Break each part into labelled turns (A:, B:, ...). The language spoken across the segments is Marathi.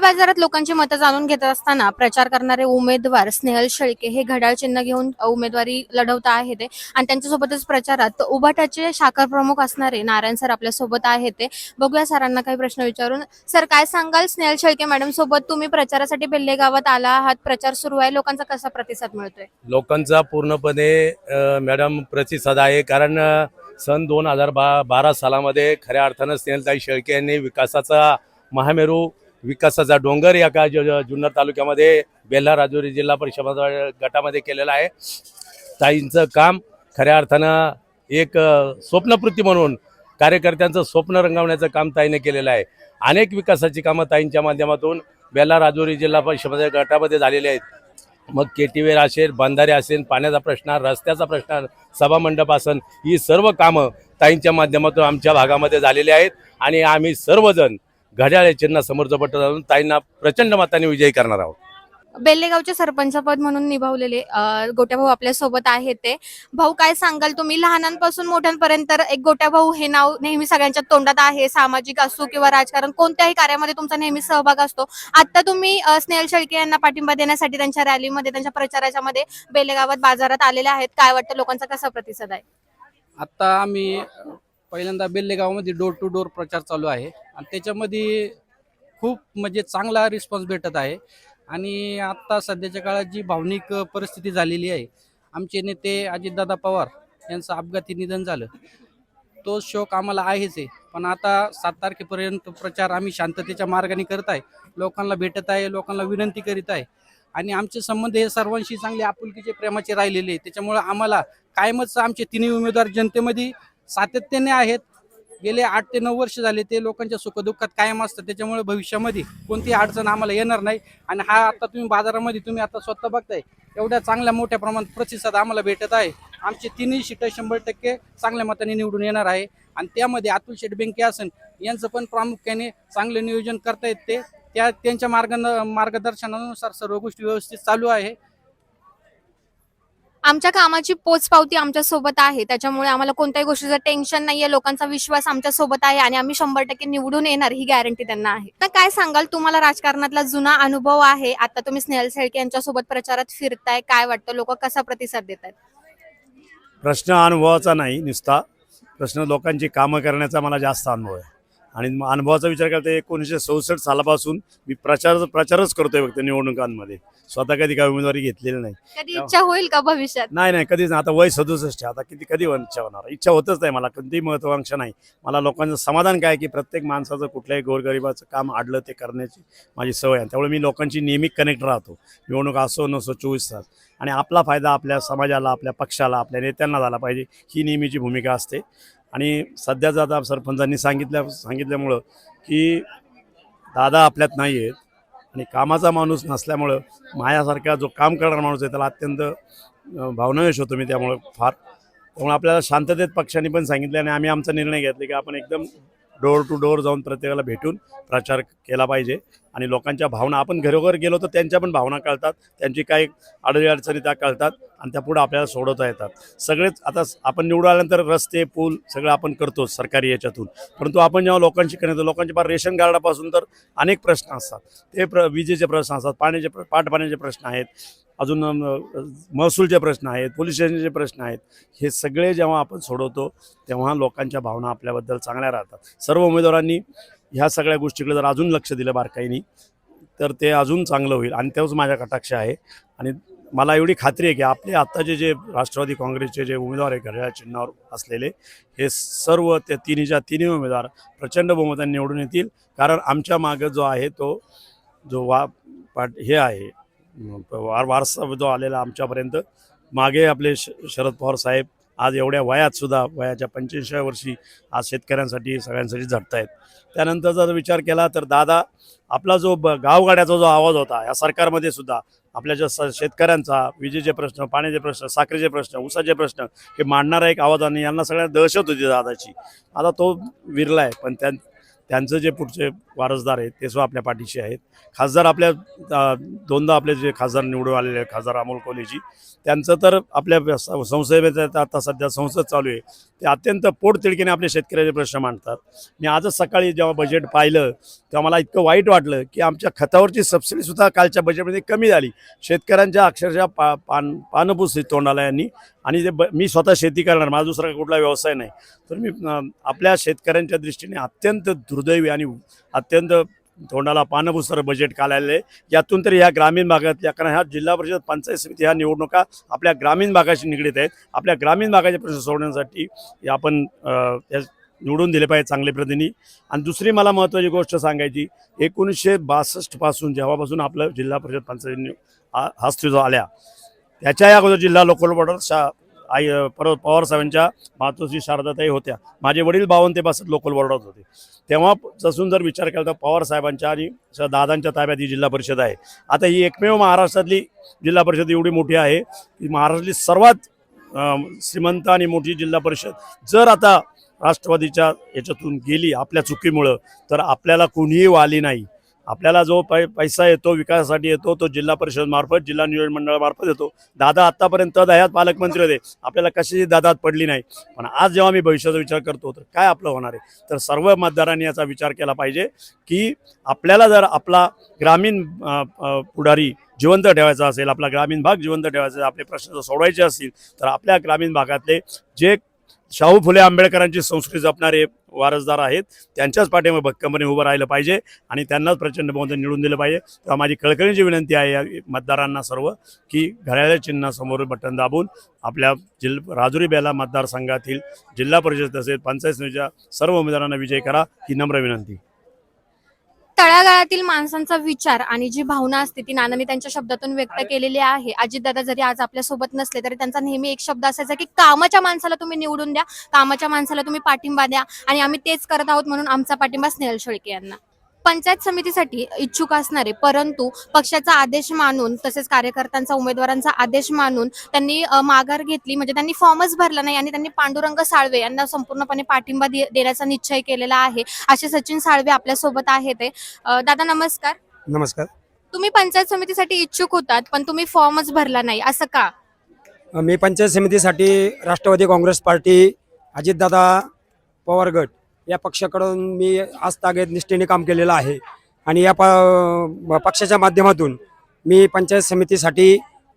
A: बाजारात लोकांची मतं जाणून घेत असताना प्रचार करणारे उमेदवार स्नेहल शेळके हे घड्याळ चिन्ह घेऊन उमेदवारी लढवत आहेत ते. आणि त्यांच्यासोबतच प्रचारात उभाटाचे शाखा प्रमुख असणारे नारायण सर आपल्यासोबत आहेत. ते बघूया सरांना काही प्रश्न विचारून. सर काय सांगाल? स्नेहल शेळके मॅडम सोबत तुम्ही प्रचारासाठी बेल्ले गावात आला आहात. प्रचार सुरू आहे. लोकांचा कसा प्रतिसाद मिळतोय?
B: लोकांचा पूर्णपणे मॅडम प्रतिसाद आहे. कारण सन दोन हजार बा बारा सालामध्ये खऱ्या अर्थानं स्नेहलताई शेळके यांनी विकासाचा महामेरू विकासाचा डोंगर या का जुन्नर तालुक्यामध्ये बेल्हा राजुरी जिल्हा परिषद गटामध्ये केलेला आहे. ताईंचं काम खऱ्या अर्थानं एक स्वप्नपूर्ती म्हणून कार्यकर्त्यांचं स्वप्न रंगवण्याचं काम ताईने केलेलं आहे. अनेक विकासाची कामं ताईंच्या माध्यमातून बेल्हा राजुरी जिल्हा परिषद गटामध्ये झालेली आहेत. मग केटीवेर असेल बंधारे असेल पाण्याचा प्रश्न रस्त्याचा प्रश्न सभामंडप असेल ही सर्व कामं ताईंच्या माध्यमातून आमच्या भागामध्ये झालेली आहेत. आणि आम्ही सर्वजण घड्याळे चिन्ह समोरचं बटन घालून ताईंना प्रचंड मताने विजयी करणार आहोत.
A: बेल्लेगावचे सरपंचपद म्हणून निभावलेले गोट्या भाऊ आपल्यासोबत आहेत ते. भाऊ काय सांगाल तुम्ही? लहानांपासून मोठ्यांपर्यंत एक गोट्या भाऊ हे नाव नेहमी सगळ्यांच्या तोंडात आहे सामाजिक असो किंवा राजकारण कोणत्याही कार्यामध्ये तुमचा नेहमी सहभाग असतो. आता तुम्ही स्नेहल शेळके यांना पाठिंबा देण्यासाठी त्यांच्या रॅलीमध्ये त्यांच्या प्रचाराच्या मध्ये बेल्लेगावात बाजारात आलेले आहेत. काय वाटतं लोकांचा कसा प्रतिसाद आहे?
C: आत्ता आम्ही पहिल्यांदा बेल्ले गावामध्ये डोर टू डोर प्रचार चालू आहे. आणि त्याच्यामध्ये खूप म्हणजे चांगला रिस्पॉन्स भेटत आहे. आणि आत्ता सध्याच्या काळात जी भावनिक परिस्थिती झालेली आहे आमचे नेते अजितदादा पवार यांचं अपघाती निधन झालं. तो शोक आम्हाला आहेच आहे. पण आता सात तारखेपर्यंत प्रचार आम्ही शांततेच्या मार्गाने करत आहे. लोकांना भेटत आहे लोकांना विनंती करीत आहे. आणि आमचे संबंध हे सर्वांशी चांगले आपुलकीचे प्रेमाचे राहिलेले आहे आम्हाला कायमच आमचे तिन्ही उमेदवार जनतेमध्ये सातत्याने आहेत. गेले आठ ते नऊ वर्ष झाले ते लोकांच्या सुखदुःखात कायम असतात. त्याच्यामुळे भविष्यामध्ये कोणतीही अडचण आम्हाला येणार नाही. आणि हा आता तुम्ही बाजारामध्ये तुम्ही आता स्वतः बघताय एवढ्या चांगल्या मोठ्या प्रमाणात प्रतिसाद आम्हाला भेटत आहे. आमचे तिन्ही सीटं शंभर टक्के चांगल्या मताने निवडून येणार आहे. आणि त्यामध्ये अतुल शेठ बेंके आसन यांचं पण प्रामुख्याने चांगलं नियोजन करता ते. त्या त्यांच्या मार्ग मार्गदर्शनानुसार सर्व गोष्टी व्यवस्थित चालू आहे.
A: आमच्या कामाची पोचपावती आमच्यासोबत आहे. त्याच्यामुळे आम्हाला कोणत्याही गोष्टीचं टेन्शन नाहीये. लोकांचा विश्वास आमच्यासोबत आहे आणि आम्ही शंभर टक्के निवडून येणार ही गॅरंटी त्यांना आहे. तर काय सांगाल? तुम्हाला राजकारणातला जुना अनुभव आहे. आता तुम्ही स्नेहल शेळके यांच्या सोबत प्रचारात फिरताय. काय वाटतं? लोक कसा प्रतिसाद देत आहेत
D: प्रश्न अनुभवाचा नाही नुसता. प्रश्न लोकांची कामं करण्याचा मला जास्त अनुभव आहे. आणि म- अनुभवाचा विचार करता एकोणीसशे चौसष्ट सालापासून मी प्रचार प्रचारच करतोय फक्त निवडणुकांमध्ये. स्वतः कधी काही उमेदवारी घेतलेली नाही.
A: कधी इच्छा होईल का भविष्यात?
D: नाही नाही कधीच नाही. आता वय सदुसष्ट आता किती कधी इच्छा होणार? इच्छा होतच नाही मला. कधीही महत्वाकांक्षा नाही. मला लोकांचं समाधान काय की प्रत्येक माणसाचं कुठल्याही गोरगरिबाचं काम आडलं ते करण्याची माझी सवय आहे. त्यामुळे मी लोकांची नेहमी कनेक्ट राहतो. निवडणूक असो नसो चोवीस तास. आणि आपला फायदा आपल्या समाजाला आपल्या पक्षाला आपल्या नेत्यांना झाला पाहिजे. ही नेहमीची भूमिका असते. आणि सध्याचं आता सरपंचांनी सांगितल्या सांगितल्यामुळं की दादा आपल्यात नाही आहेत आणि कामाचा माणूस नसल्यामुळं माझ्यासारखा जो काम करणारा माणूस आहे त्याला अत्यंत भावनावेश होतो मी त्यामुळं फार. त्यामुळे आपल्याला शांततेत पक्षांनी पण सांगितलं आणि आम्ही आमचा निर्णय घेतला की आपण एकदम डोअर टू डोअर जाऊन प्रत्येकाला भेटून प्रचार केला पाहिजे. आणि लोकांच्या भावना आपण घरोघर गेलो तर त्यांच्या पण भावना कळतात त्यांची काही अडचणी अडचणी त्या कळतात आणि त्या पुढे आपल्याला सोडवता येतात. सगळेच आता आपण निवडून आल्यानंतर रस्ते पूल सगळं आपण करतो सरकारी याच्यातून. परंतु आपण जेव्हा लोकांशी करतो लोकांच्या फार रेशन कार्डापासून तर अनेक प्रश्न असतात. ते प्र विजेचे प्रश्न असतात पाण्याचे प्र पाटपाण्याचे प्रश्न आहेत. अजून महसूलचे प्रश्न आहेत पोलीस स्टेशनचे प्रश्न आहेत हे सगळे जेव्हा आपण सोडवतो तेव्हा लोकांच्या भावना आपल्याबद्दल चांगल्या राहतात. सर्व उमेदवारांनी ह्या सगळ्या गोष्टीकडे जर अजून लक्ष दिलं बारकाईनी तर ते अजून चांगलं होईल आणि तोच माझ्या कटाक्ष आहे. आणि मला एवढी खात्री आहे की आपले आत्ताचे जे राष्ट्रवादी काँग्रेसचे जे उमेदवार आहे घड्याळ चिन्हावर असलेले हे सर्व त्या तिन्हीच्या तिन्ही उमेदवार प्रचंड बहुमतांनी निवडून येतील. कारण आमच्या मागं जो आहे तो जो वा पाट हे आहे वार वारसा जो आलेला आमच्यापर्यंत. मागे आपले श शरद पवार साहेब आज एवढ्या वयात सुद्धा वयाच्या पंच्याऐंशीव्या वर्षी आज शेतकऱ्यांसाठी सगळ्यांसाठी झटतायत त्यानंतर जर विचार केला तर दादा आपला जो ब गावगाड्याचा जो आवाज होता या सरकारमध्ये सुद्धा आपल्या ज्या स शेतकऱ्यांचा विजेचे प्रश्न पाण्याचे प्रश्न साखरेचे प्रश्न ऊसाचे प्रश्न हे मांडणारा एक आवाज आणि यांना सगळ्यांना दहशत होती दादाची. आता तो विरला आहे पण त्या त्यांचं जे पुढचे वारसदार आहेत ते सुद्धा आपल्या पाठीशी आहेत. खासदार आपल्या दोनदा आपले जे खासदार निवडून आलेले आहेत खासदार अमोल कोलेजी त्यांचं तर आपल्या संसदेमध्ये आता सध्या संसद चालू आहे. ते अत्यंत पोटतिडकीने आपले शेतकऱ्याचे प्रश्न मांडतात. मी आजच सकाळी जेव्हा बजेट पाहिलं तेव्हा मला इतकं वाईट वाटलं की आमच्या खतावरची सबसिडीसुद्धा कालच्या बजेटमध्ये कमी झाली. शेतकऱ्यांच्या अक्षरशः पा पान पानपुसली तोंडाला यांनी आणि ते ब मी स्वतः शेती करणार माझा दुसरा कुठला व्यवसाय नाही. तर मी आपल्या शेतकऱ्यांच्या दृष्टीने अत्यंत दुर् दुर्दैवी आणि अत्यंत तोंडाला पानभुसर बजेट काल आलेलं आहे यातून तरी ह्या ग्रामीण भागातल्या कारण ह्या जिल्हा परिषद पंचायत समिती ह्या निवडणुका आपल्या ग्रामीण भागाशी निगडीत आहेत. आपल्या ग्रामीण भागाचे प्रश्न सोडवण्यासाठी आपण निवडून दिले पाहिजे चांगले प्रतिनिधी. आणि दुसरी मला महत्त्वाची गोष्ट सांगायची एकोणीसशे बासष्टपासून जेव्हापासून आपलं जिल्हा परिषद पंचायत हा आल्या त्याच्या अगोदर जिल्हा लोकल बॉर्डर शा आई परत पवार साहेबांच्या मातोश्री शारदाताई होत्या. माझे वडील बावन्न ते बासष्ट लोकल बॉर्डरात होते. तेव्हा जसून जर विचार केला तर पवार साहेबांच्या आणि दादांच्या ताब्यात ही जिल्हा परिषद आहे. आता ही एकमेव महाराष्ट्रातली जिल्हा परिषद एवढी मोठी आहे की महाराष्ट्रातली सर्वात श्रीमंत आणि मोठी जिल्हा परिषद जर आता राष्ट्रवादीच्या याच्यातून गेली आपल्या चुकीमुळं तर आपल्याला कोणीही वाली नाही. आपल्याला जो पै पैसा येतो विकासासाठी येतो तो जिल्हा परिषदमार्फत जिल्हा नियोजन मंडळामार्फत येतो. दादा आत्तापर्यंत दह्यात पालकमंत्री होते. आपल्याला कशाची दादात पडली नाही. पण आज जेव्हा मी भविष्याचा विचार करतो तर काय आपलं होणार आहे? तर सर्व मतदारांनी याचा विचार केला पाहिजे की आपल्याला जर आपला ग्रामीण पुढारी जिवंत ठेवायचा असेल आपला ग्रामीण भाग जिवंत ठेवायचा असेल, आपले प्रश्न जर सोडवायचे असतील तर आपल्या ग्रामीण भागातले जे शाहू फुले आंबेडकरांची संस्कृती जपणारे वारसदार आहेत. त्यांच्याच पाठीमध्ये भक्कमपणे उभं राहिलं पाहिजे आणि त्यांनाच प्रचंड बहुमत निवडून दिलं पाहिजे. तेव्हा माझी कळकळीची विनंती आहे या मतदारांना सर्व की घड्याळ्या चिन्हासमोर बटन दाबून आपल्या जिल राजुरी बेला मतदारसंघातील जिल्हा परिषद तसेच पंचायत समितीच्या सर्व उमेदवारांना विजय करा ही नम्र विनंती.
A: तळागाळातील माणसांचा विचार आणि जी भावना असते ती नानांनी त्यांच्या शब्दातून व्यक्त केलेली आहे. अजितदादा जरी आज आपल्यासोबत नसले तरी त्यांचा नेहमी एक शब्द असायचा की कामाच्या माणसाला तुम्ही निवडून द्या कामाच्या माणसाला तुम्ही पाठिंबा द्या. आणि आम्ही तेच करत आहोत म्हणून आमचा पाठिंबा स्नेहल शेळके यांना. पंचायत समितीसाठी इच्छुक असणारे परंतु पक्षाचा आदेश मानून तसेच कार्यकर्त्यांचा उमेदवारांचा आदेश मानून त्यांनी माघार घेतली. म्हणजे त्यांनी फॉर्मच भरला नाही आणि त्यांनी पांडुरंग साळवे यांना संपूर्णपणे पाठिंबा देण्याचा निश्चय केलेला आहे. असे सचिन साळवे आपल्यासोबत आहेत दादा नमस्कार.
E: नमस्कार.
A: तुम्ही पंचायत समितीसाठी इच्छुक होतात पण तुम्ही फॉर्मच भरला नाही. असं का?
E: मी पंचायत समितीसाठी राष्ट्रवादी काँग्रेस पार्टी अजितदादा पवार गट या पक्षाकडून मी आस्थागेत निष्ठेने काम केलेलं आहे. आणि या प पक्षाच्या माध्यमातून मी पंचायत समितीसाठी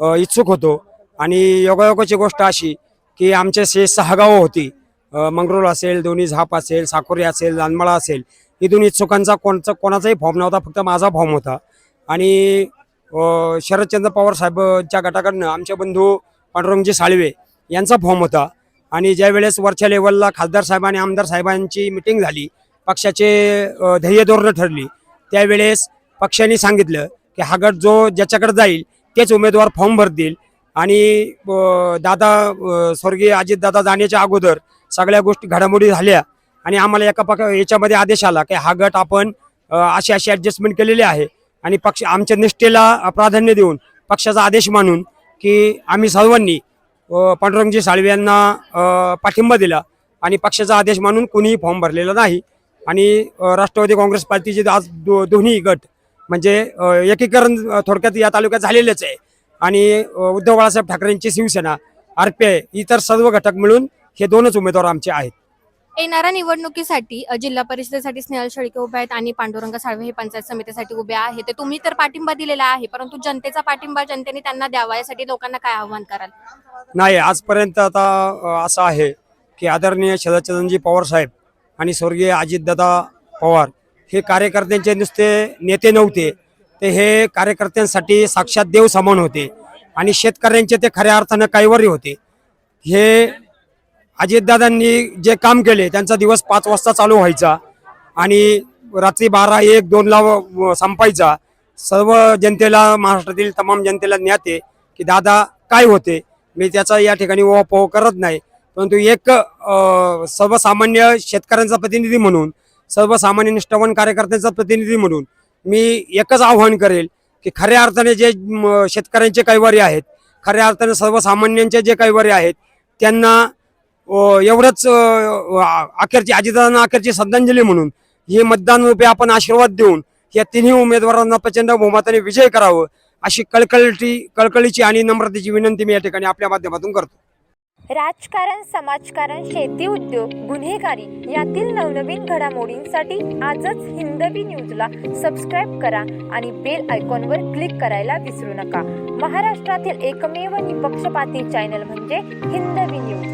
E: इच्छुक होतो. आणि योगायोगाची गोष्ट अशी की आमच्याशी सहा गावं होती. मंगरूळ असेल दोन्ही झाप असेल साकोरी असेल लानमळा असेल इथून इच्छुकांचा कोणचा कोणाचाही फॉर्म नव्हता फक्त माझा फॉर्म होता. आणि शरदचंद्र पवार साहेबच्या गटाकडनं आमचे बंधू पांडुरंगजी साळवे यांचा फॉर्म होता. आणि ज्या वेळेस वरच्या लेवलला खासदार साहेब आणि आमदार साहेबांची मिटिंग झाली पक्षाचे ध्येय धोरणं ठरली त्यावेळेस पक्षाने सांगितलं की हा गट जो ज्याच्याकडे जाईल तेच उमेदवार फॉर्म भरतील. आणि दादा स्वर्गीय अजितदादा जाण्याच्या अगोदर सगळ्या गोष्टी घडामोडी झाल्या आणि आम्हाला एका पक्ष याच्यामध्ये आदेश आला की हा गट आपण अशी अशी ॲडजस्टमेंट केलेली आहे आणि पक्ष आमच्या निष्ठेला प्राधान्य देऊन पक्षाचा आदेश मानून की आम्ही सर्वांनी पांडुरंगजी साळवे यांना पाठिंबा दिला आणि पक्षाचा आदेश मानून कोणीही फॉर्म भरलेला नाही. आणि राष्ट्रवादी काँग्रेस पार्टीचे आज दो दोन्ही गट म्हणजे एकीकरण थोडक्यात या तालुक्यात झालेलेच आहे. आणि उद्धव बाळासाहेब ठाकरेंची शिवसेना आर पी आय इतर सर्व घटक मिळून हे दोनच उमेदवार आमचे आहेत.
A: येणाऱ्या निवडणुकीसाठी अ, जिल्हा परिषदेसाठी स्नेहल शेळके उभे आहेत आणि पांडुरंग साळवे हे पंचायत समितीसाठी उभे आहेत. ते तुम्ही तर पाठिंबा दिलेला आहे परंतु जनतेचा पाठिंबा जनतेने त्यांना द्यावा यासाठी लोकांना काय आव्हान कराल?
E: नाही आजपर्यंत आता अ, असं आहे की आदरणीय शरदचंद्रजी पवार साहेब आणि स्वर्गीय अजितदादा पवार हे कार्यकर्त्यांचे नुसते नेते नव्हते. ते हे कार्यकर्त्यांसाठी साक्षात देव समान होते आणि शेतकऱ्यांचे ते खऱ्या अर्थानं कैवारी होते. हे अजितदादांनी जे काम केले त्यांचा दिवस पाच वाजता चालू व्हायचा आणि रात्री बारा एक दोनला संपायचा. सर्व जनतेला महाराष्ट्रातील तमाम जनतेला ज्ञाते की दादा काय होते? मी त्याचा या ठिकाणी ओहापोह करत नाही. परंतु एक सर्वसामान्य शेतकऱ्यांचा प्रतिनिधी म्हणून सर्वसामान्य निष्ठावान कार्यकर्त्यांचा प्रतिनिधी म्हणून मी एकच आव्हान करेल की खऱ्या अर्थाने जे शेतकऱ्यांचे कैवारी आहेत खऱ्या अर्थाने सर्वसामान्यांचे जे कैवारी आहेत त्यांना एवढंच अखेरची अजितदादांना अखेरची श्रद्धांजली म्हणून हे मतदान रूपे आपण आशीर्वाद देऊन या तिन्ही उमेदवारांना प्रचंड बहुमताने विजय करावं अशी कळकळीची कळकळीची आणि नम्रतेची विनंती मी या ठिकाणी आपल्या माध्यमातून करतो.
F: राजकारण समाजकारण शेती उद्योग गुन्हेगारी यातील नवनवीन घडामोडींसाठी आजच हिंदवी न्यूजला सबस्क्राईब करा आणि बेल आयकॉनवर क्लिक करायला विसरू नका. महाराष्ट्रातील एकमेव निपक्षपाती चॅनल म्हणजे हिंदवी न्यूज.